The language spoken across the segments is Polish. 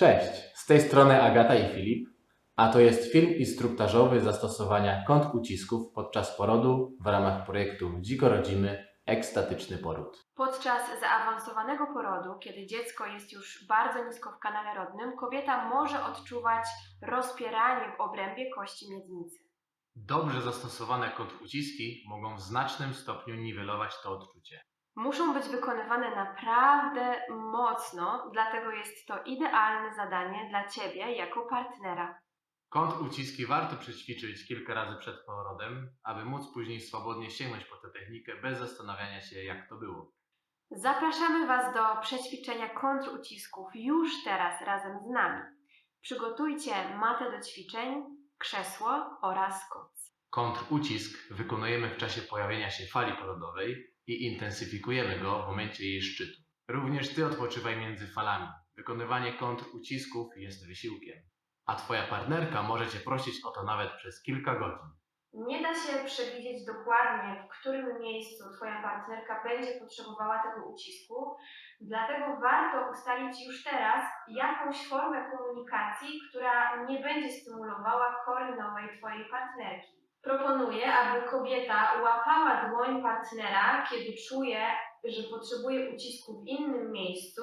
Cześć, z tej strony Agata i Filip, a to jest film instruktażowy zastosowania kąt ucisków podczas porodu w ramach projektu Dziko Rodzimy Ekstatyczny Poród. Podczas zaawansowanego porodu, kiedy dziecko jest już bardzo nisko w kanale rodnym, kobieta może odczuwać rozpieranie w obrębie kości miednicy. Dobrze zastosowane kąt uciski mogą w znacznym stopniu niwelować to odczucie. Muszą być wykonywane naprawdę mocno, dlatego jest to idealne zadanie dla Ciebie jako partnera. Kąt uciski warto przećwiczyć kilka razy przed porodem, aby móc później swobodnie sięgnąć po tę technikę bez zastanawiania się jak to było. Zapraszamy Was do przećwiczenia kontrucisków już teraz razem z nami. Przygotujcie matę do ćwiczeń, krzesło oraz koc. Kontrucisk wykonujemy w czasie pojawienia się fali porodowej i intensyfikujemy go w momencie jej szczytu. Również Ty odpoczywaj między falami. Wykonywanie kontrucisków jest wysiłkiem, a Twoja partnerka może Cię prosić o to nawet przez kilka godzin. Nie da się przewidzieć dokładnie, w którym miejscu Twoja partnerka będzie potrzebowała tego ucisku, dlatego warto ustalić już teraz jakąś formę komunikacji, która nie będzie stymulowała kory nowej Twojej partnerki. Proponuję, aby kobieta łapała dłoń partnera, kiedy czuje, że potrzebuje ucisku w innym miejscu.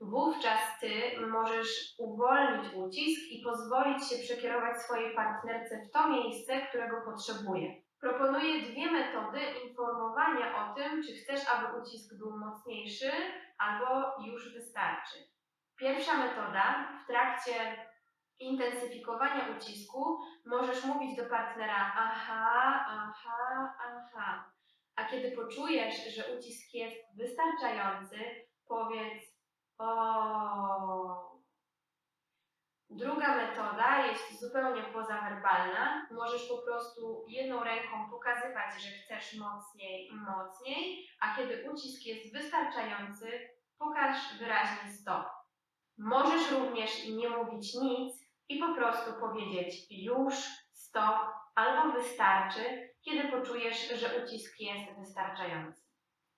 Wówczas Ty możesz uwolnić ucisk i pozwolić się przekierować swojej partnerce w to miejsce, którego potrzebuje. Proponuję dwie metody informowania o tym, czy chcesz, aby ucisk był mocniejszy, albo już wystarczy. Pierwsza metoda w trakcie intensyfikowania ucisku możesz mówić do partnera aha, aha, aha. A kiedy poczujesz, że ucisk jest wystarczający, powiedz o. Druga metoda jest zupełnie pozawerbalna. Możesz po prostu jedną ręką pokazywać, że chcesz mocniej, mocniej, a kiedy ucisk jest wystarczający, pokaż wyraźnie stop. Możesz również nie mówić nic i po prostu powiedzieć już, stop albo wystarczy, kiedy poczujesz, że ucisk jest wystarczający.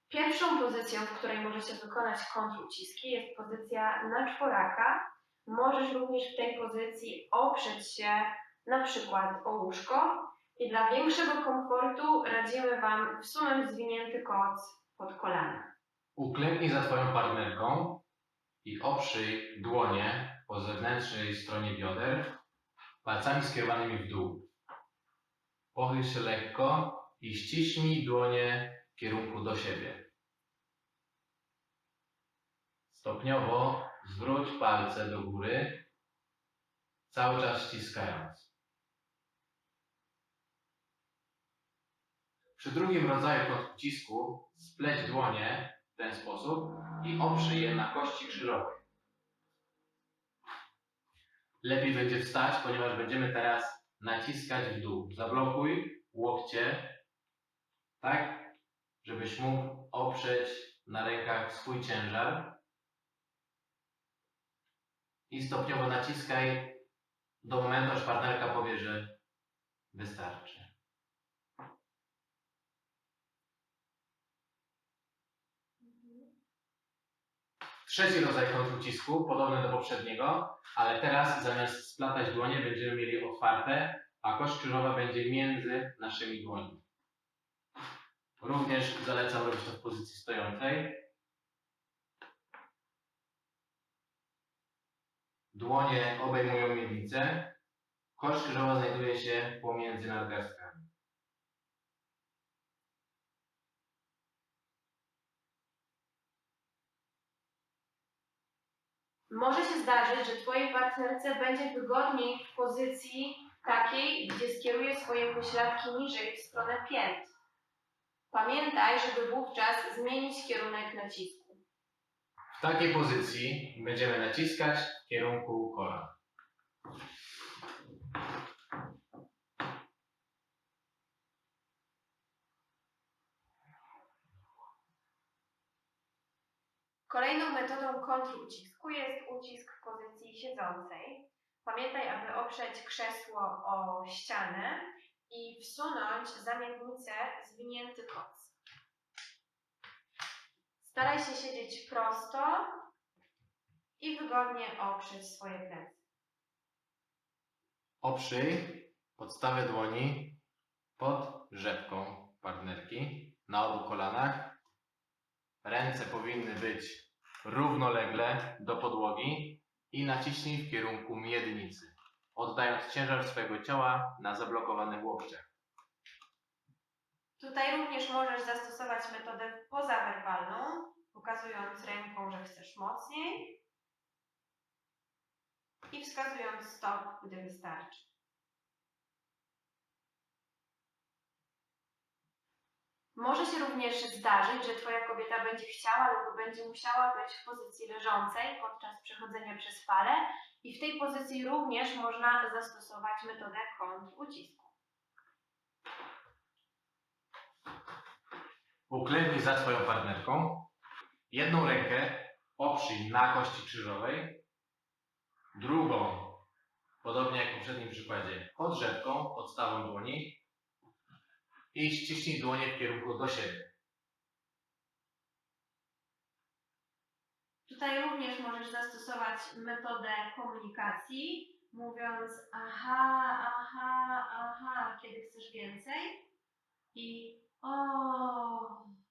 Pierwszą pozycją, w której możecie wykonać kontruciski jest pozycja na czworaka. Możesz również w tej pozycji oprzeć się na przykład o łóżko i dla większego komfortu radzimy Wam wsunąć zwinięty koc pod kolana. Uklęknij za Twoją partnerką i oprzyj dłonie po zewnętrznej stronie bioder palcami skierowanymi w dół. Pochyl się lekko i ściśnij dłonie w kierunku do siebie. Stopniowo zwróć palce do góry, cały czas ściskając. Przy drugim rodzaju podcisku spleć dłonie w ten sposób i oprzyj je na kości krzyżowej. Lepiej będzie wstać, ponieważ będziemy teraz naciskać w dół. Zablokuj łokcie, tak, żebyś mógł oprzeć na rękach swój ciężar. I stopniowo naciskaj do momentu, aż partnerka powie, że wystarczy. Trzeci rodzaj kontrucisku, podobny do poprzedniego, ale teraz zamiast splatać dłonie będziemy mieli otwarte, a kość krzyżowa będzie między naszymi dłońmi. Również zalecam robić to w pozycji stojącej. Dłonie obejmują miednicę. Kość krzyżowa znajduje się pomiędzy nadgarstkami. Może się zdarzyć, że Twojej partnerce będzie wygodniej w pozycji takiej, gdzie skieruje swoje pośladki niżej w stronę pięt. Pamiętaj, żeby wówczas zmienić kierunek nacisku. W takiej pozycji będziemy naciskać w kierunku kolan. Kolejną metodą kontrucisku jest ucisk w pozycji siedzącej. Pamiętaj, aby oprzeć krzesło o ścianę i wsunąć za miednicę zwinięty koc. Staraj się siedzieć prosto i wygodnie oprzeć swoje plecy. Oprzyj podstawę dłoni pod rzepką partnerki na obu kolanach. Ręce powinny być równolegle do podłogi i naciśnij w kierunku miednicy, oddając ciężar swojego ciała na zablokowanych łokciach. Tutaj również możesz zastosować metodę pozawerbalną, pokazując ręką, że chcesz mocniej i wskazując stop, gdy wystarczy. Może się również zdarzyć, że Twoja kobieta będzie chciała lub będzie musiała być w pozycji leżącej podczas przechodzenia przez falę i w tej pozycji również można zastosować metodę kontrucisku. Uklęknij za Twoją partnerką. Jedną rękę oprzyj na kości krzyżowej, drugą, podobnie jak w poprzednim przykładzie, pod rzepką, podstawą dłoni i ściśnij dłonie w kierunku do siebie. Tutaj również możesz zastosować metodę komunikacji, mówiąc aha, aha, aha, kiedy chcesz więcej i o,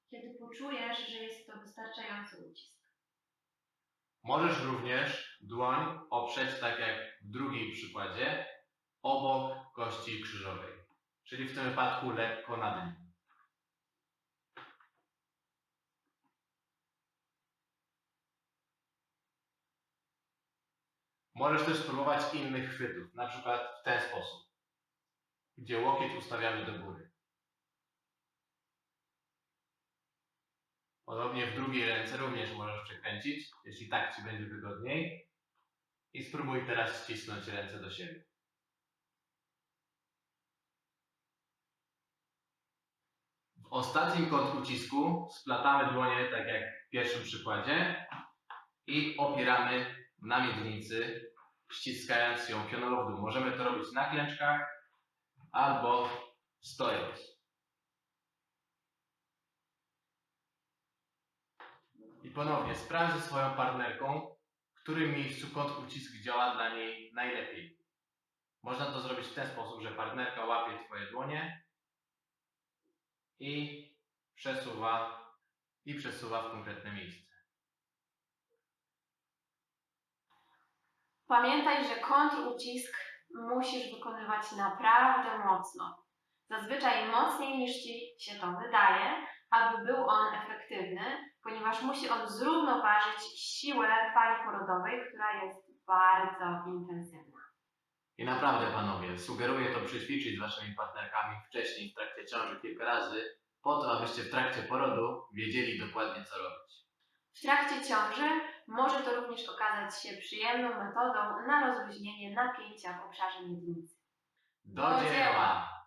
kiedy poczujesz, że jest to wystarczający ucisk. Możesz również dłoń oprzeć, tak jak w drugim przykładzie, obok kości krzyżowej, czyli w tym wypadku lekko nim. Możesz też spróbować innych chwytów, na przykład w ten sposób, gdzie łokieć ustawiamy do góry. Podobnie w drugiej ręce również możesz przekręcić, jeśli tak Ci będzie wygodniej. I spróbuj teraz ścisnąć ręce do siebie. W ostatnim kąt ucisku splatamy dłonie, tak jak w pierwszym przykładzie, i opieramy na miednicy, ściskając ją pionowo w dół. Możemy to robić na klęczkach albo stojąc. I ponownie sprawdź swoją partnerką, w którym miejscu kąt ucisk działa dla niej najlepiej. Można to zrobić w ten sposób, że partnerka łapie Twoje dłonie i przesuwa i przesuwa w konkretne miejsce. Pamiętaj, że kontrucisk musisz wykonywać naprawdę mocno. Zazwyczaj mocniej niż Ci się to wydaje, aby był on efektywny, ponieważ musi on zrównoważyć siłę fali porodowej, która jest bardzo intensywna. I naprawdę, panowie, sugeruję to przećwiczyć z waszymi partnerkami wcześniej w trakcie ciąży kilka razy, po to, abyście w trakcie porodu wiedzieli dokładnie, co robić. W trakcie ciąży może to również okazać się przyjemną metodą na rozluźnienie napięcia w obszarze miednicy. Do dzieła!